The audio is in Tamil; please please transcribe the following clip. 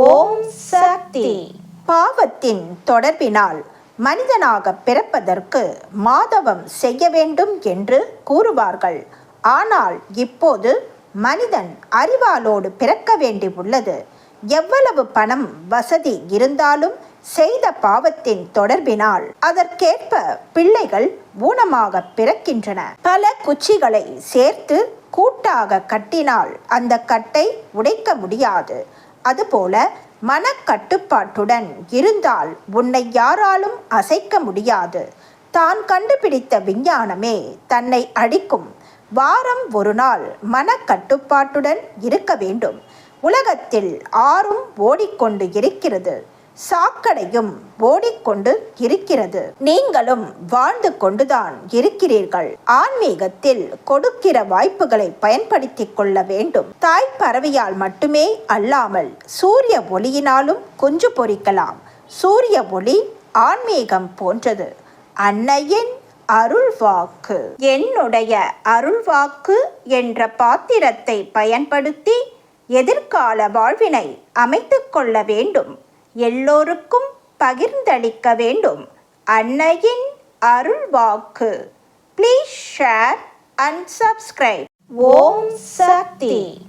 ஓம் சக்தி. பாவத்தின் தொடர்பினால் மனிதனாக பிறப்பதற்கு மாதவம் செய்ய வேண்டும் என்று கூறுவார்கள். ஆனால் இப்போது மனிதன் அறிவாலோடு பிறக்க வேண்டி உள்ளது எவ்வளவு பணம் வசதி இருந்தாலும் செய்த பாவத்தின் தொடர்பினால் அதற்கேற்ப பிள்ளைகள் ஊனமாக பிறக்கின்றன. பல குச்சிகளை சேர்த்து கூட்டாக கட்டினால் அந்த கட்டை உடைக்க முடியாது. அதுபோல மனக்கட்டுப்பாட்டுடன் இருந்தால் உன்னை யாராலும் அசைக்க முடியாது. தான் கண்டுபிடித்த விஞ்ஞானமே தன்னை அடிக்கும். வாரம் ஒரு நாள் மனக்கட்டுப்பாட்டுடன் இருக்க வேண்டும். உலகத்தில் ஆறும் ஓடிக்கொண்டு இருக்கிறது. சாக்கடையும் ஓடிக்கொண்டு இருக்கிறது. நீங்களும் வாழ்ந்து கொண்டுதான் இருக்கிறீர்கள். ஆன்மீகத்தில் கொடுக்கிற வாய்ப்புகளை பயன்படுத்திக் கொள்ள வேண்டும். தாய் பறவையால் மட்டுமே அல்லாமல் சூரிய ஒளியினாலும் குஞ்சு பொறிக்கலாம். சூரிய ஒளி ஆன்மீகம் போன்றது. அன்னையின் அருள்வாக்கு. என்னுடைய அருள்வாக்கு என்ற பாத்திரத்தை பயன்படுத்தி எதிர்கால வாழ்வினை அமைத்துக் கொள்ள வேண்டும். எல்லோருக்கும் பகிர்ந்தளிக்க வேண்டும். அன்னையின் அருள்வாக்கு please share and subscribe Om Shakti.